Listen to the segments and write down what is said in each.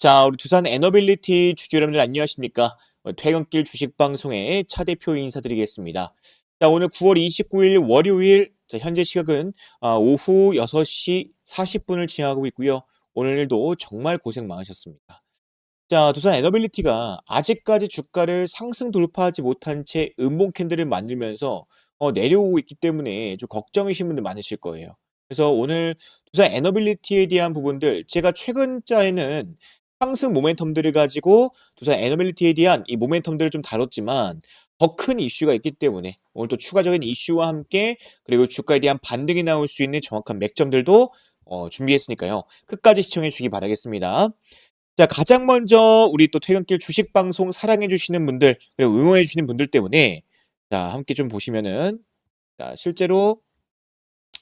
자, 우리 두산 에너빌리티 주주 여러분들 안녕하십니까? 어, 퇴근길 주식 방송의 차 대표 인사드리겠습니다. 자, 오늘 9월 29일 월요일, 자, 현재 시각은 아, 오후 6시 40분을 지나가고 있고요. 오늘도 정말 고생 많으셨습니다. 자, 두산 에너빌리티가 아직까지 주가를 상승 돌파하지 못한 채 음봉 캔들을 만들면서 어, 내려오고 있기 때문에 좀 걱정이신 분들 많으실 거예요. 그래서 오늘 두산 에너빌리티에 대한 부분들 제가 최근자에는 상승 모멘텀들을 가지고 두산 에너빌리티에 대한 이 모멘텀들을 좀 다뤘지만 더 큰 이슈가 있기 때문에 오늘 또 추가적인 이슈와 함께 그리고 주가에 대한 반등이 나올 수 있는 정확한 맥점들도 어, 준비했으니까요. 끝까지 시청해 주시기 바라겠습니다. 자, 가장 먼저 우리 또 퇴근길 주식 방송 사랑해 주시는 분들 그리고 응원해 주시는 분들 때문에 자, 함께 좀 보시면은 자, 실제로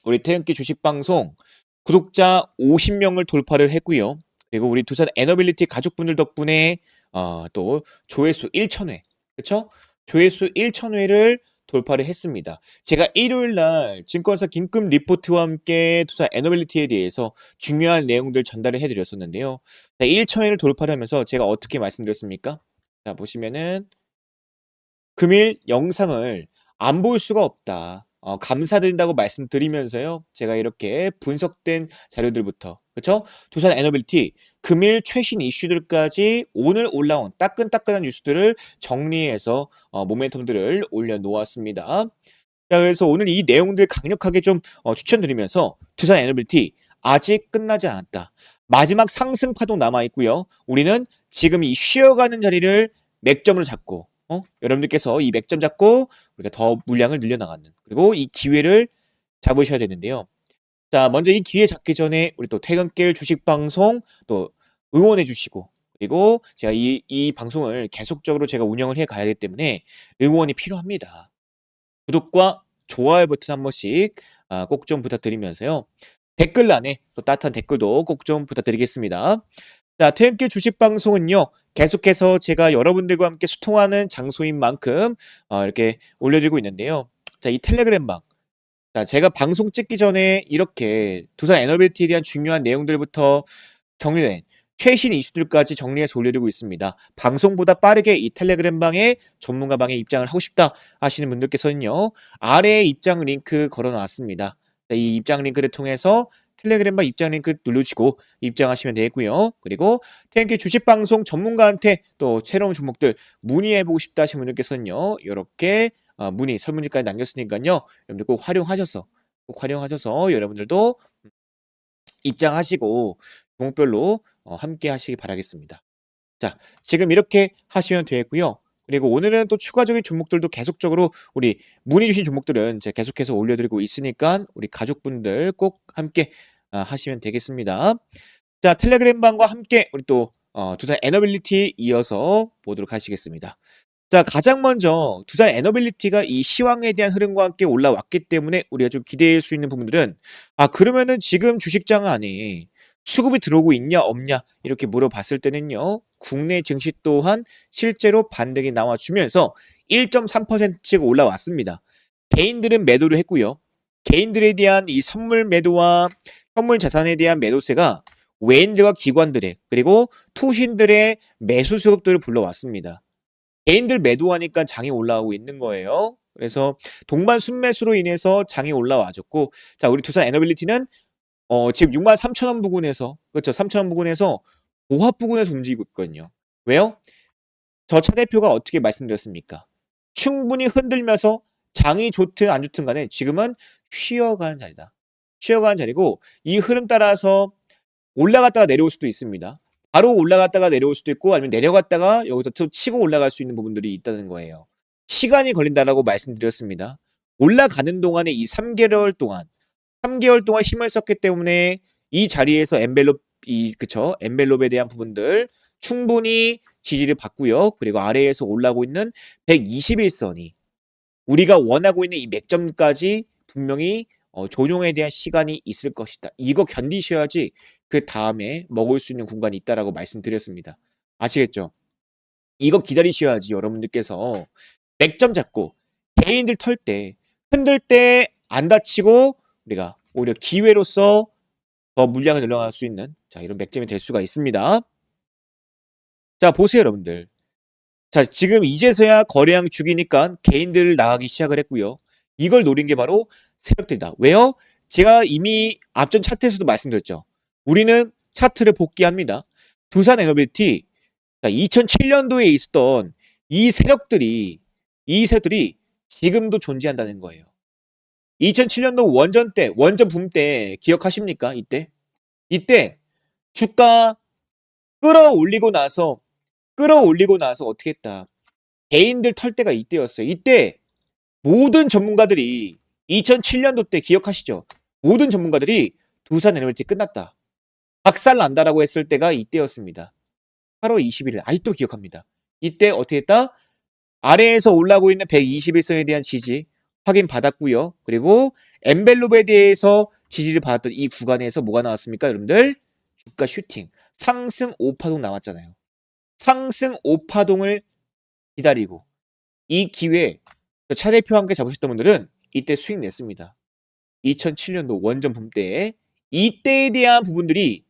우리 퇴근길 주식 방송 구독자 50명을 돌파를 했고요. 그리고 우리 두산 에너빌리티 가족분들 덕분에 어, 또 조회수 1,000회, 그렇죠? 조회수 1,000회를 돌파를 했습니다. 제가 일요일 날 증권사 긴급 리포트와 함께 두산 에너빌리티에 대해서 중요한 내용들 전달을 해드렸었는데요. 자, 1,000회를 돌파를 하면서 제가 어떻게 말씀드렸습니까? 자, 보시면은 금일 영상을 안 볼 수가 없다. 어, 감사드린다고 말씀드리면서요. 제가 이렇게 분석된 자료들부터 그렇죠? 두산 에너빌티 금일 최신 이슈들까지 오늘 올라온 따끈따끈한 뉴스들을 정리해서 어, 모멘텀들을 올려놓았습니다. 자, 그래서 오늘 이 내용들 강력하게 좀 어, 추천드리면서 두산 에너빌티 아직 끝나지 않았다. 마지막 상승 파동 남아 있고요. 우리는 지금 이 쉬어가는 자리를 맥점으로 잡고 어? 여러분들께서 이 맥점 잡고 우리가 더 물량을 늘려나가는 그리고 이 기회를 잡으셔야 되는데요. 자, 먼저 이 기회 잡기 전에 우리 또 퇴근길 주식 방송 또 응원해 주시고 그리고 제가 이, 이 방송을 계속적으로 제가 운영을 해 가야 되기 때문에 응원이 필요합니다. 구독과 좋아요 버튼 한 번씩 아, 꼭좀 부탁드리면서요. 댓글란에 또 따뜻한 댓글도 꼭 좀 부탁드리겠습니다. 자, 퇴근길 주식 방송은요. 계속해서 제가 여러분들과 함께 소통하는 장소인 만큼 어, 이렇게 올려드리고 있는데요. 자, 이 텔레그램 방. 자, 제가 방송 찍기 전에 이렇게 두산 에너빌티에 대한 중요한 내용들부터 정리된 최신 이슈들까지 정리해서 올려드리고 있습니다. 방송보다 빠르게 이 텔레그램 방에 전문가 방에 입장을 하고 싶다 하시는 분들께서는요. 아래에 입장 링크 걸어 놨습니다. 이 입장 링크를 통해서 텔레그램바 입장 링크 누르시고 입장하시면 되고요. 그리고 텐키 주식 방송 전문가한테 또 새로운 종목들 문의해보고 싶다 하시는 분들께서는요. 이렇게 어, 문의 설문지까지 남겼으니까요. 여러분들 꼭 활용하셔서 꼭 활용하셔서 여러분들도 입장하시고 종목별로 어, 함께 하시기 바라겠습니다. 자, 지금 이렇게 하시면 되고요. 그리고 오늘은 또 추가적인 종목들도 계속적으로 우리 문의 주신 종목들은 제가 계속해서 올려드리고 있으니까 우리 가족분들 꼭 함께 아, 하시면 되겠습니다. 자, 텔레그램 방과 함께 우리 또 어, 두산 에너빌리티 이어서 보도록 하시겠습니다. 자, 가장 먼저 두산 에너빌리티가 이 시황에 대한 흐름과 함께 올라왔기 때문에 우리가 좀 기대할 수 있는 부분들은 아, 그러면은 지금 주식장 안에 수급이 들어오고 있냐 없냐 이렇게 물어봤을 때는요. 국내 증시 또한 실제로 반등이 나와주면서 1.3%씩 올라왔습니다. 개인들은 매도를 했고요. 개인들에 대한 이 선물 매도와 현물 자산에 대한 매도세가 외인들과 기관들의 그리고 투신들의 매수 수급들을 불러왔습니다. 개인들 매도하니까 장이 올라오고 있는 거예요. 그래서 동반 순매수로 인해서 장이 올라와줬고 자 우리 두산 에너빌리티는 어, 지금 6만 3천 원 부근에서 그렇죠 3천 원 부근에서 보합 부근에서 움직이고 있거든요. 왜요? 저 차 대표가 어떻게 말씀드렸습니까? 충분히 흔들면서 장이 좋든 안 좋든 간에 지금은 쉬어가는 자리다. 쉬어가는 자리고 이 흐름 따라서 올라갔다가 내려올 수도 있습니다. 바로 올라갔다가 내려올 수도 있고 아니면 내려갔다가 여기서 또 치고 올라갈 수 있는 부분들이 있다는 거예요. 시간이 걸린다라고 말씀드렸습니다. 올라가는 동안에 이 3개월 동안 3개월 동안 힘을 썼기 때문에 이 자리에서 엔벨롭 이 그쵸 엔벨롭에 대한 부분들 충분히 지지를 받고요. 그리고 아래에서 올라오고 있는 121선이 우리가 원하고 있는 이 맥점까지 분명히 어, 조정에 대한 시간이 있을 것이다. 이거 견디셔야지 그 다음에 먹을 수 있는 공간이 있다라고 말씀드렸습니다. 아시겠죠? 이거 기다리셔야지 여러분들께서 맥점 잡고 개인들 털 때 흔들 때 안 다치고 우리가 오히려 기회로서 더 물량을 늘려갈 수 있는 자 이런 맥점이 될 수가 있습니다. 자, 보세요, 여러분들. 자, 지금 이제서야 거래량 죽이니까 개인들 나가기 시작을 했고요. 이걸 노린 게 바로 세력들이다. 왜요? 제가 이미 앞전 차트에서도 말씀드렸죠. 우리는 차트를 복귀합니다. 두산 에너빌티 2007년도에 있었던 이 세력들이 이 세력들이 지금도 존재한다는 거예요. 2007년도 원전 때, 원전 붐 때 기억하십니까? 이때? 이때 주가 끌어올리고 나서 끌어올리고 나서 어떻게 했다. 개인들 털 때가 이때였어요. 이때 모든 전문가들이 2007년도 때 기억하시죠? 모든 전문가들이 두산 에너빌티 끝났다. 박살 난다라고 했을 때가 이때였습니다. 8월 21일 아직도 기억합니다. 이때 어떻게 했다? 아래에서 올라오고 있는 121선에 대한 지지 확인 받았고요. 그리고 엔벨롭에 대해서 지지를 받았던 이 구간에서 뭐가 나왔습니까? 여러분들 주가 슈팅 상승 5파동 나왔잖아요. 상승 5파동을 기다리고 이 기회에 차 대표 함께 잡으셨던 분들은 이때 수익 냈습니다. 2007년도 원전 붐 때에 이때에 대한 부분들이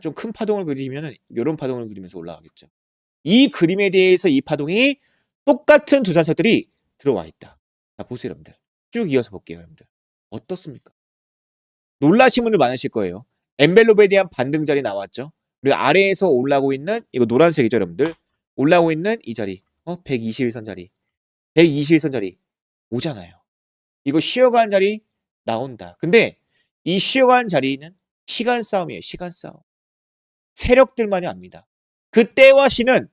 좀 큰 파동을 그리면 이런 파동을 그리면서 올라가겠죠. 이 그림에 대해서 이 파동이 똑같은 두산세들이 들어와 있다. 자, 보세요, 여러분들. 쭉 이어서 볼게요, 여러분들. 어떻습니까? 놀라신 분들 많으실 거예요. 엔벨롭에 대한 반등 자리 나왔죠. 그리고 아래에서 올라오고 있는 이거 노란색이죠, 여러분들. 올라오고 있는 이 자리. 어, 121선 자리. 121선 자리 오잖아요. 이거 쉬어가는 자리 나온다. 근데 이 쉬어가는 자리는 시간 싸움이에요. 시간 싸움. 세력들만이 압니다. 그 때와 시는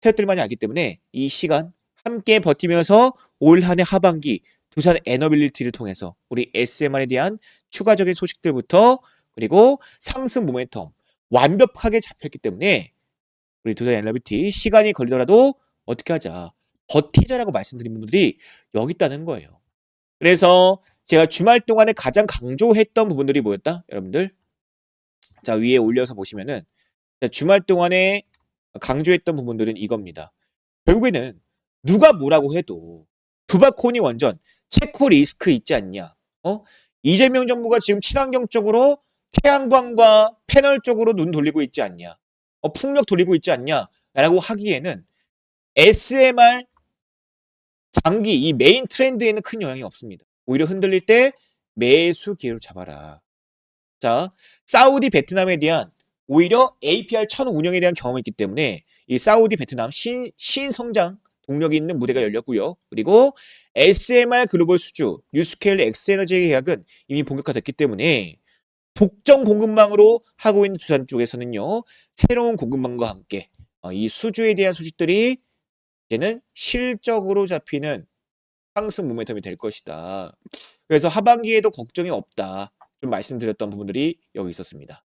세력들만이 알기 때문에 이 시간 함께 버티면서 올 한 해 하반기 두산 에너빌리티를 통해서 우리 SMR에 대한 추가적인 소식들부터 그리고 상승 모멘텀 완벽하게 잡혔기 때문에 우리 두산 에너빌티 시간이 걸리더라도 어떻게 하자 버티자라고 말씀드린 분들이 여기 있다는 거예요. 그래서 제가 주말 동안에 가장 강조했던 부분들이 뭐였다? 여러분들 자 위에 올려서 보시면은 주말 동안에 강조했던 부분들은 이겁니다. 결국에는 누가 뭐라고 해도 두바코니 원전 체코 리스크 있지 않냐? 어? 이재명 정부가 지금 친환경 쪽으로 태양광과 패널 쪽으로 눈 돌리고 있지 않냐? 어, 풍력 돌리고 있지 않냐? 라고 하기에는 SMR 장기 이 메인 트렌드에는 큰 영향이 없습니다. 오히려 흔들릴 때 매수 기회로 잡아라. 자, 사우디 베트남에 대한 오히려 APR 천 운영에 대한 경험이 있기 때문에 이 사우디 베트남 신, 신성장 동력이 있는 무대가 열렸고요. 그리고 SMR 글로벌 수주, 뉴스케일 엑스에너지 계약은 이미 본격화됐기 때문에 독점 공급망으로 하고 있는 두산 쪽에서는요. 새로운 공급망과 함께 어, 이 수주에 대한 소식들이 이제는 실적으로 잡히는 상승 모멘텀이 될 것이다. 그래서 하반기에도 걱정이 없다. 좀 말씀드렸던 부분들이 여기 있었습니다.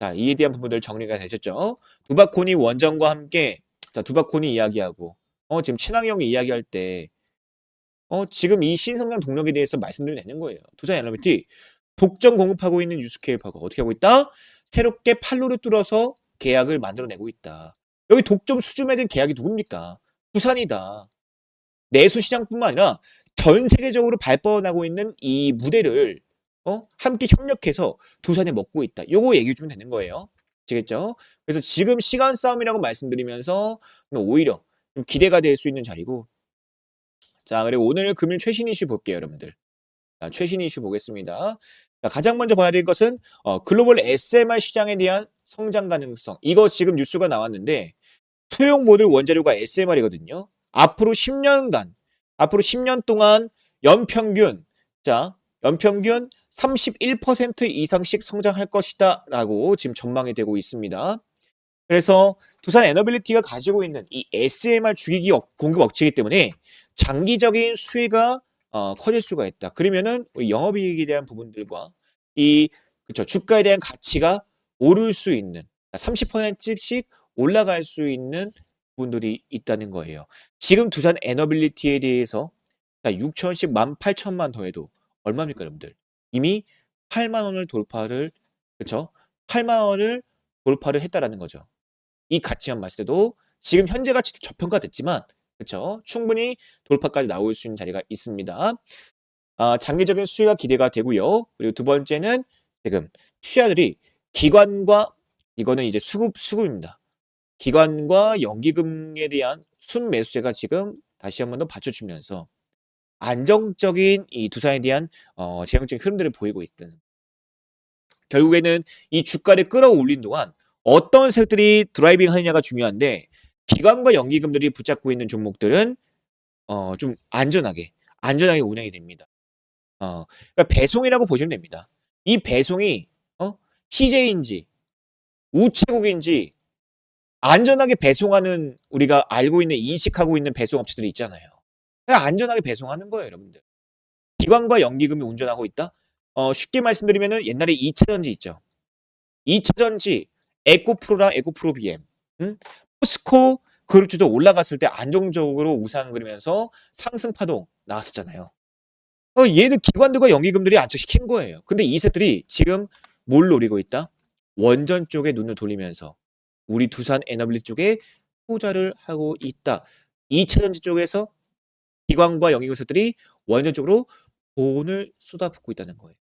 자, 이에 대한 부분들 정리가 되셨죠? 두바코니 원전과 함께 자, 두바코니 이야기하고 어, 지금 친환경이 이야기할 때 어, 지금 이 신성장 동력에 대해서 말씀드리면 되는 거예요. 두산 엘러미티 독점 공급하고 있는 유스케이프가 어떻게 하고 있다? 새롭게 팔로를 뚫어서 계약을 만들어내고 있다. 여기 독점 수주 맺은 계약이 누굽니까? 부산이다. 내수 시장뿐만 아니라 전 세계적으로 발뻗나고 있는 이 무대를 어? 함께 협력해서 두산에 먹고 있다. 요거 얘기해 주면 되는 거예요. 아시겠죠? 그래서 지금 시간 싸움이라고 말씀드리면서 오히려 좀 기대가 될 수 있는 자리고 자, 그리고 오늘 금일 최신 이슈 볼게요, 여러분들. 자, 최신 이슈 보겠습니다. 자, 가장 먼저 될 것은 어, 글로벌 SMR 시장에 대한 성장 가능성. 이거 지금 뉴스가 나왔는데 소형 모듈 원자료가 SMR이거든요. 앞으로 10년간, 앞으로 10년 동안 연평균, 자, 연평균 31% 이상씩 성장할 것이다 라고 지금 전망이 되고 있습니다. 그래서 두산 에너빌리티가 가지고 있는 이 SMR 주기기 공급 억제이기 때문에 장기적인 수혜가 어, 커질 수가 있다. 그러면은 영업이익에 대한 부분들과 이 그쵸 주가에 대한 가치가 오를 수 있는 30%씩 올라갈 수 있는 부분들이 있다는 거예요. 지금 두산 에너빌리티에 대해서 6천씩 18,000만 더해도 얼마입니까, 여러분들? 이미 8만 원을 돌파를 그렇죠? 8만 원을 돌파를 했다라는 거죠. 이 가치만 봤을 때도 지금 현재 가치도 저평가됐지만 그렇죠? 충분히 돌파까지 나올 수 있는 자리가 있습니다. 아, 장기적인 수혜가 기대가 되고요. 그리고 두 번째는 지금 투자들이 기관과 이거는 이제 수급 수급입니다. 기관과 연기금에 대한 순 매수세가 지금 다시 한 번 더 받쳐주면서 안정적인 이 두산에 대한 어, 재정적인 흐름들을 보이고 있든 결국에는 이 주가를 끌어올린 동안 어떤 색들이 드라이빙 하느냐가 중요한데 기관과 연기금들이 붙잡고 있는 종목들은 어, 좀 안전하게 안전하게 운영이 됩니다. 어, 그러니까 배송이라고 보시면 됩니다. 이 배송이 어? CJ인지 우체국인지 안전하게 배송하는 우리가 알고 있는 인식하고 있는 배송 업체들이 있잖아요. 안전하게 배송하는 거예요, 여러분들. 기관과 연기금이 운전하고 있다. 어, 쉽게 말씀드리면은 옛날에 2차 전지 있죠. 2차 전지 에코프로랑 에코프로 BM, 음? 포스코 그룹주도 올라갔을 때 안정적으로 우상 그리면서 상승 파동 나왔었잖아요. 어, 얘들 기관들과 연기금들이 안착시킨 거예요. 근데 이 셋들이 지금 뭘 노리고 있다? 원전 쪽에 눈을 돌리면서 우리 두산 에너빌리 쪽에 투자를 하고 있다. 2차 전지 쪽에서 기관과 연기금사들이 원전 쪽으로 돈을 쏟아붓고 있다는 거예요.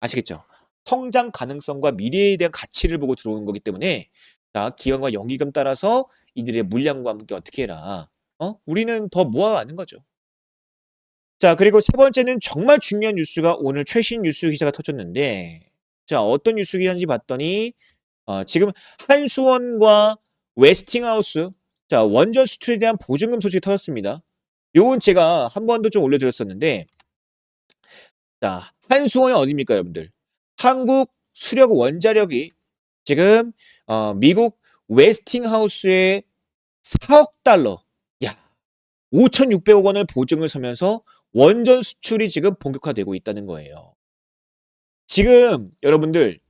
아시겠죠? 성장 가능성과 미래에 대한 가치를 보고 들어오는 거기 때문에 자, 기관과 연기금 따라서 이들의 물량과 함께 어떻게 해라. 어? 우리는 더 모아가는 거죠. 자, 그리고 세 번째는 정말 중요한 뉴스가 오늘 최신 뉴스 기사가 터졌는데 자, 어떤 뉴스 기사인지 봤더니 어, 지금 한수원과 웨스팅하우스 자, 원전 수출에 대한 보증금 소식이 터졌습니다. 요건 제가 한 번도 좀 올려드렸었는데 자, 한수원이 어디입니까, 여러분들? 한국 수력 원자력이 지금 어, 미국 웨스팅하우스에 4억 달러, 야, 5,600억 원을 보증을 서면서 원전 수출이 지금 본격화되고 있다는 거예요. 지금 여러분들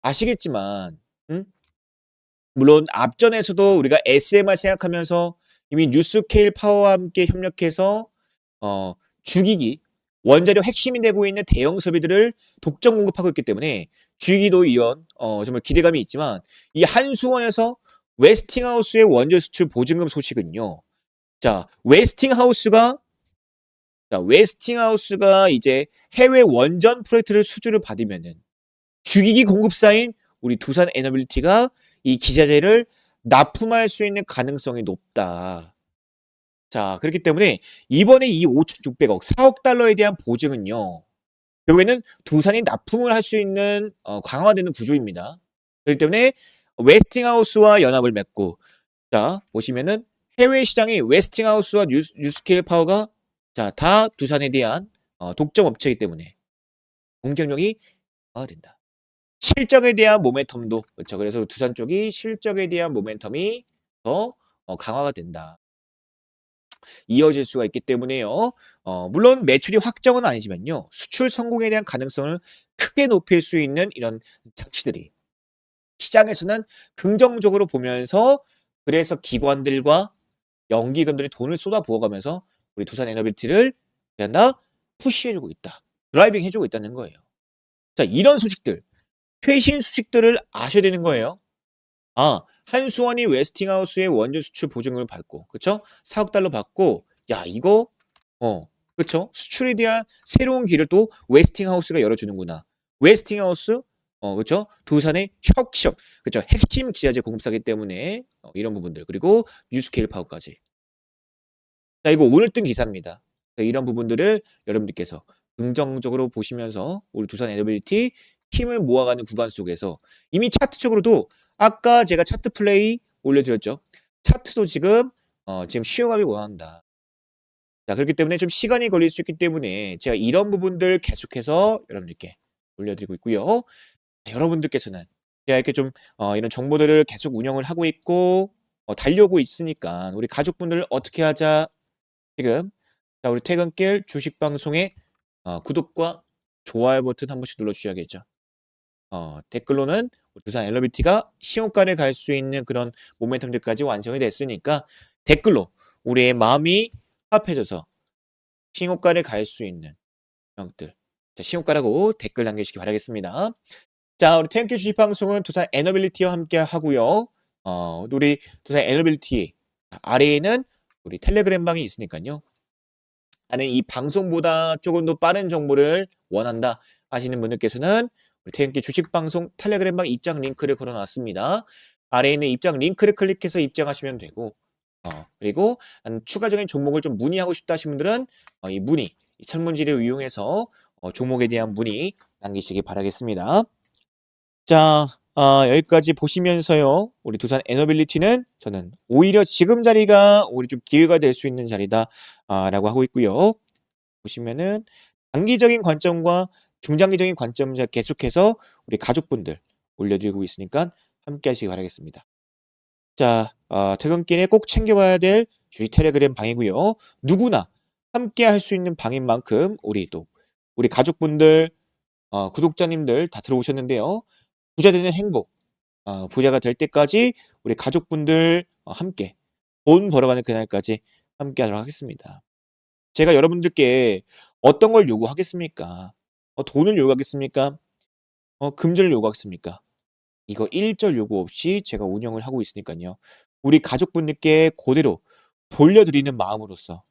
아시겠지만, 음? 물론 앞전에서도 우리가 SMR 생각하면서 이미 뉴스케일 파워와 함께 협력해서 어, 죽이기 원자력 핵심이 되고 있는 대형 설비들을 독점 공급하고 있기 때문에 주기도 이런 어, 정말 기대감이 있지만 이 한수원에서 웨스팅하우스의 원전 수출 보증금 소식은요. 자, 웨스팅하우스가 자, 웨스팅하우스가 이제 해외 원전 프로젝트를 수주를 받으면은 주기기 공급사인 우리 두산 에너빌리티가 이 기자재를 납품할 수 있는 가능성이 높다. 자, 그렇기 때문에 이번에 이 5,600억, 4억 달러에 대한 보증은요. 결국에는 두산이 납품을 할 수 있는 어, 강화되는 구조입니다. 그렇기 때문에 웨스팅하우스와 연합을 맺고 자, 보시면은 해외 시장의 웨스팅하우스와 뉴스, 뉴스케일 파워가 자, 다 두산에 대한 어, 독점 업체이기 때문에 공격력이 강화된다. 실적에 대한 모멘텀도 그렇죠. 그래서 두산 쪽이 실적에 대한 모멘텀이 더 어, 강화가 된다. 이어질 수가 있기 때문에요. 어, 물론 매출이 확정은 아니지만요. 수출 성공에 대한 가능성을 크게 높일 수 있는 이런 장치들이 시장에서는 긍정적으로 보면서 그래서 기관들과 연기금들이 돈을 쏟아 부어가면서 우리 두산 에너빌티를 그냥 푸시해주고 있다. 드라이빙 해주고 있다는 거예요. 자, 이런 소식들, 최신 소식들을 아셔야 되는 거예요. 아, 한수원이 웨스팅하우스의 원전 수출 보증금을 받고, 그쵸? 4억 달러 받고, 야, 이거, 어, 그쵸? 수출에 대한 새로운 길을 또 웨스팅하우스가 열어주는구나. 웨스팅하우스, 어, 그쵸? 두산의 혁혁, 그쵸? 핵심 기자재 공급사기 때문에 어, 이런 부분들, 그리고 뉴스케일 파워까지. 자, 이거 오늘 뜬 기사입니다. 자, 이런 부분들을 여러분들께서 긍정적으로 보시면서 우리 두산 에너빌리티 힘을 모아가는 구간 속에서 이미 차트적으로도 아까 제가 차트 플레이 올려드렸죠. 차트도 지금 어, 지금 쉬어가길 원한다. 자 그렇기 때문에 좀 시간이 걸릴 수 있기 때문에 제가 이런 부분들 계속해서 여러분들께 올려드리고 있고요. 자, 여러분들께서는 제가 이렇게 좀 어, 이런 정보들을 계속 운영을 하고 있고 어, 달려오고 있으니까 우리 가족분들 어떻게 하자 지금 자 우리 퇴근길 주식 방송에 어, 구독과 좋아요 버튼 한 번씩 눌러주셔야겠죠. 어, 댓글로는 두산 엘러비티가 신호가를 갈 수 있는 그런 모멘텀들까지 완성이 됐으니까 댓글로 우리의 마음이 합해져서 신호가를 갈 수 있는 형들 자, 신호가라고 댓글 남겨주시기 바라겠습니다. 자, 우리 텐키 주식 방송은 두산 에너빌리티와 함께 하고요. 어, 우리 두산 에너빌리티 아래에는 우리 텔레그램 방이 있으니까요. 나는 이 방송보다 조금 더 빠른 정보를 원한다 하시는 분들께서는 태연기 주식방송 텔레그램방 입장 링크를 걸어놨습니다. 아래에 있는 입장 링크를 클릭해서 입장하시면 되고 어, 그리고 난 추가적인 종목을 좀 문의하고 싶다 하신 분들은 어, 이 문의, 이 설문지를 이용해서 어, 종목에 대한 문의 남기시기 바라겠습니다. 자, 아, 여기까지 보시면서요. 우리 두산 에너빌리티는 저는 오히려 지금 자리가 오히려 좀 기회가 될 수 있는 자리다 아, 라고 하고 있고요. 보시면은 단기적인 관점과 중장기적인 관점 을 계속해서 우리 가족분들 올려드리고 있으니까 함께 하시기 바라겠습니다. 자, 어, 퇴근길에 꼭 챙겨봐야 될 주식 텔레그램 방이고요. 누구나 함께 할 수 있는 방인 만큼 우리 또 우리 가족분들, 어, 구독자님들 다 들어오셨는데요. 부자 되는 행복, 어, 부자가 될 때까지 우리 가족분들 어, 함께 돈 벌어가는 그날까지 함께 하도록 하겠습니다. 제가 여러분들께 어떤 걸 요구하겠습니까? 어, 돈을 요구하겠습니까? 어, 금전을 요구하겠습니까? 이거 일절 요구 없이 제가 운영을 하고 있으니까요. 우리 가족분들께 그대로 돌려드리는 마음으로서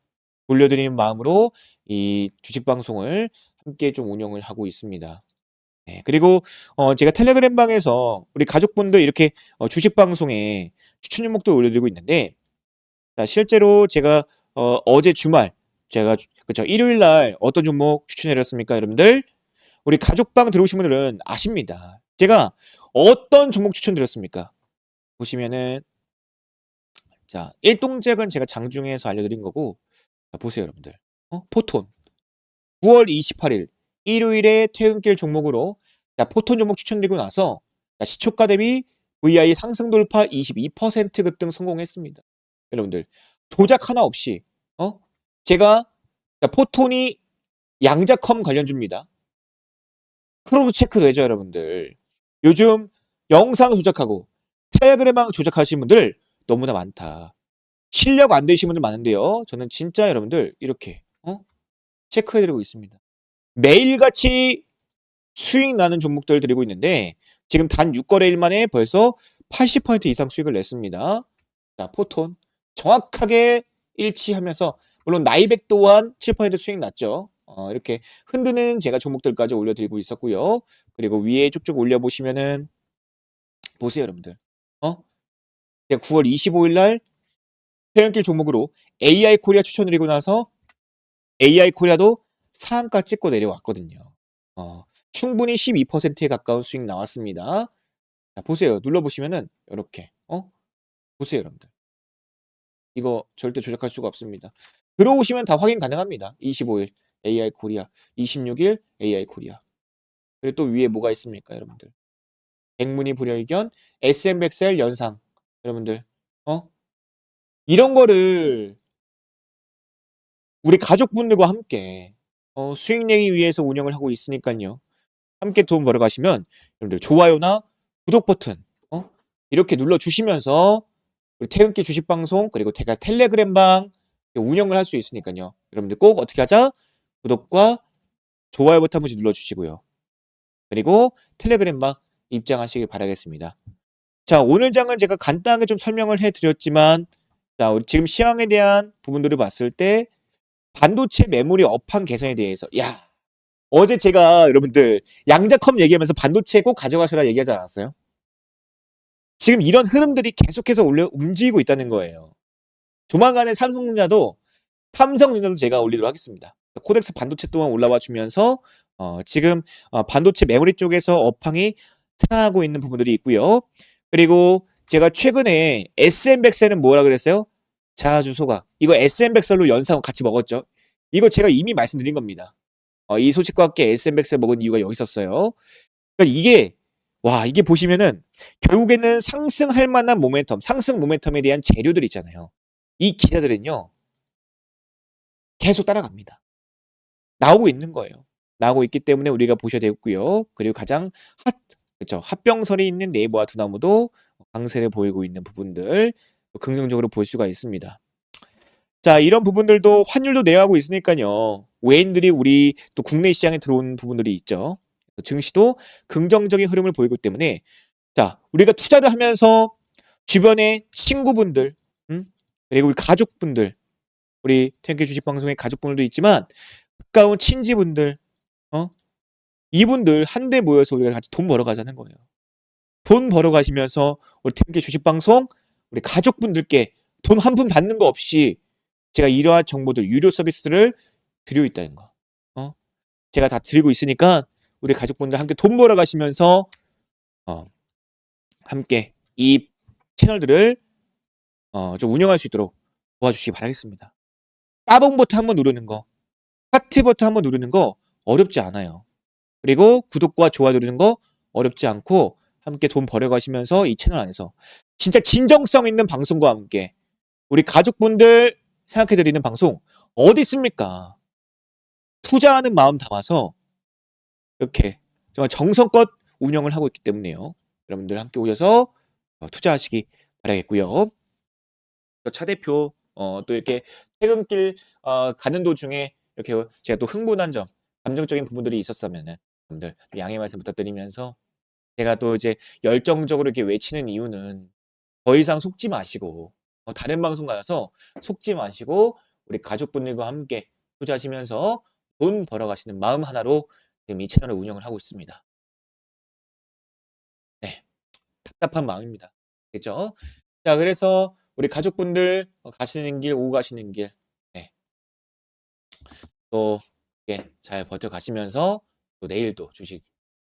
돌려드리는 마음으로 이 주식 방송을 함께 좀 운영을 하고 있습니다. 네, 그리고 어, 제가 텔레그램 방에서 우리 가족분들 이렇게 어, 주식 방송에 추천 종목도 올려드리고 있는데 자, 실제로 제가 어, 어제 주말 제가 그쵸 일요일 날 어떤 종목 추천해드렸습니까, 여러분들? 우리 가족방 들어오신 분들은 아십니다. 제가 어떤 종목 추천드렸습니까? 보시면은 자 일동작은 제가 장중에서 알려드린 거고 자, 보세요, 여러분들. 어? 포톤 9월 28일 일요일에 퇴근길 종목으로 자, 포톤 종목 추천드리고 나서 자, 시초가 대비 VI 상승 돌파 22% 급등 성공했습니다. 여러분들 조작 하나 없이 어? 제가 자, 포톤이 양자컴 관련주입니다. 크로스 체크 되죠, 여러분들. 요즘 영상 조작하고 텔레그램망 조작하시는 분들 너무나 많다. 실력 안 되시는 분들 많은데요. 저는 진짜 여러분들 이렇게 어? 체크해드리고 있습니다. 매일같이 수익 나는 종목들 드리고 있는데 지금 단 6거래일 만에 벌써 80% 이상 수익을 냈습니다. 자, 포톤 정확하게 일치하면서 물론 나이백 또한 7% 수익 났죠. 어, 이렇게 흔드는 제가 종목들까지 올려드리고 있었고요. 그리고 위에 쭉쭉 올려보시면은 보세요, 여러분들. 어? 제가 9월 25일 날 퇴근길 종목으로 AI 코리아 추천드리고 나서 AI 코리아도 상한가 찍고 내려왔거든요. 어, 충분히 12%에 가까운 수익 나왔습니다. 자, 보세요. 눌러보시면은 이렇게 어? 보세요, 여러분들. 이거 절대 조작할 수가 없습니다. 들어오시면 다 확인 가능합니다. 25일 AI 코리아, 26일 AI 코리아. 그리고 또 위에 뭐가 있습니까, 여러분들? 백문이 불여의견, SM백셀 연상. 여러분들, 어? 이런 거를 우리 가족분들과 함께 어, 수익 내기 위해서 운영을 하고 있으니까요. 함께 돈 벌어가시면 여러분들 좋아요나 구독 버튼 어? 이렇게 눌러주시면서 우리 퇴근길 주식 방송 그리고 제가 텔레그램방 운영을 할 수 있으니까요. 여러분들 꼭 어떻게 하자? 구독과 좋아요 버튼 한 번씩 눌러주시고요. 그리고 텔레그램방 입장하시길 바라겠습니다. 자, 오늘 장은 제가 간단하게 좀 설명을 해드렸지만, 자, 우리 지금 시황에 대한 부분들을 봤을 때, 반도체 메모리 업황 개선에 대해서, 야, 어제 제가 여러분들 양자컴 얘기하면서 반도체 꼭 가져가셔라 얘기하지 않았어요? 지금 이런 흐름들이 계속해서 올려, 움직이고 있다는 거예요. 조만간에 삼성전자도, 삼성전자도 제가 올리도록 하겠습니다. 코덱스 반도체 또한 올라와 주면서, 어, 지금 어, 반도체 메모리 쪽에서 업황이 살아나고 있는 부분들이 있고요. 그리고 제가 최근에 SM백셀은 뭐라 그랬어요? 자주 소각. 이거 SM백셀로 연상 같이 먹었죠. 이거 제가 이미 말씀드린 겁니다. 어, 이 소식과 함께 SM백셀 먹은 이유가 여기 있었어요. 그러니까 이게 와 이게 보시면은 결국에는 상승할 만한 모멘텀, 상승 모멘텀에 대한 재료들 있잖아요. 이 기자들은요 계속 따라갑니다. 나오고 있는 거예요. 나오고 있기 때문에 우리가 보셔야 되고요. 그리고 가장 핫 그렇죠. 합병설이 있는 네이버와 두나무도 강세를 보이고 있는 부분들 긍정적으로 볼 수가 있습니다. 자, 이런 부분들도 환율도 내려가고 있으니까요. 외인들이 우리 또 국내 시장에 들어온 부분들이 있죠. 증시도 긍정적인 흐름을 보이기 때문에 자, 우리가 투자를 하면서 주변에 친구분들, 음? 그리고 우리 가족분들, 우리 탱크 주식 방송의 가족분들도 있지만 가까운 친지분들, 어? 이분들 한데 모여서 우리가 같이 돈 벌어 가자는 거예요. 돈 벌어 가시면서 우리 태극기 주식 방송 우리 가족분들께 돈 한 푼 받는 거 없이 제가 이러한 정보들 유료 서비스들을 드리고 있다는 거. 어? 제가 다 드리고 있으니까 우리 가족분들 함께 돈 벌어 가시면서 어, 함께 이 채널들을 어, 좀 운영할 수 있도록 도와주시기 바라겠습니다. 따봉 버튼 한번 누르는 거, 하트 버튼 한번 누르는 거 어렵지 않아요. 그리고 구독과 좋아요 누르는 거 어렵지 않고 함께 돈 벌어 가시면서 이 채널 안에서 진짜 진정성 있는 방송과 함께 우리 가족분들 생각해 드리는 방송 어디 있습니까? 투자하는 마음 담아서 이렇게 정말 정성껏 운영을 하고 있기 때문에요. 여러분들 함께 오셔서 어, 투자하시기 바라겠고요. 또차 대표 어, 또 이렇게 퇴근길 어, 가는 도중에 이렇게 제가 또 흥분한 점, 감정적인 부분들이 있었으면은 여러분들 양해 말씀 부탁드리면서 제가 또 이제 열정적으로 이렇게 외치는 이유는 더 이상 속지 마시고 어, 다른 방송 가서 속지 마시고 우리 가족분들과 함께 투자하시면서 돈 벌어가시는 마음 하나로 지금 이 채널을 운영을 하고 있습니다. 네, 답답한 마음입니다. 그렇죠? 자, 그래서 우리 가족분들 어, 가시는 길, 오고 가시는 길, 네. 또 예, 잘 버텨가시면서 또 내일도 주식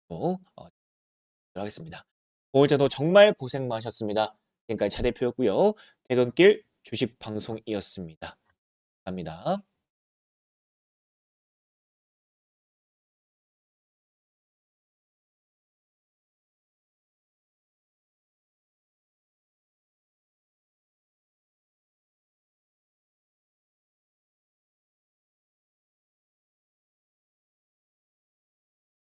또 어, 하겠습니다. 오늘도 정말 고생 많으셨습니다. 지금까지 차 대표였고요. 퇴근길 주식 방송이었습니다. 감사합니다.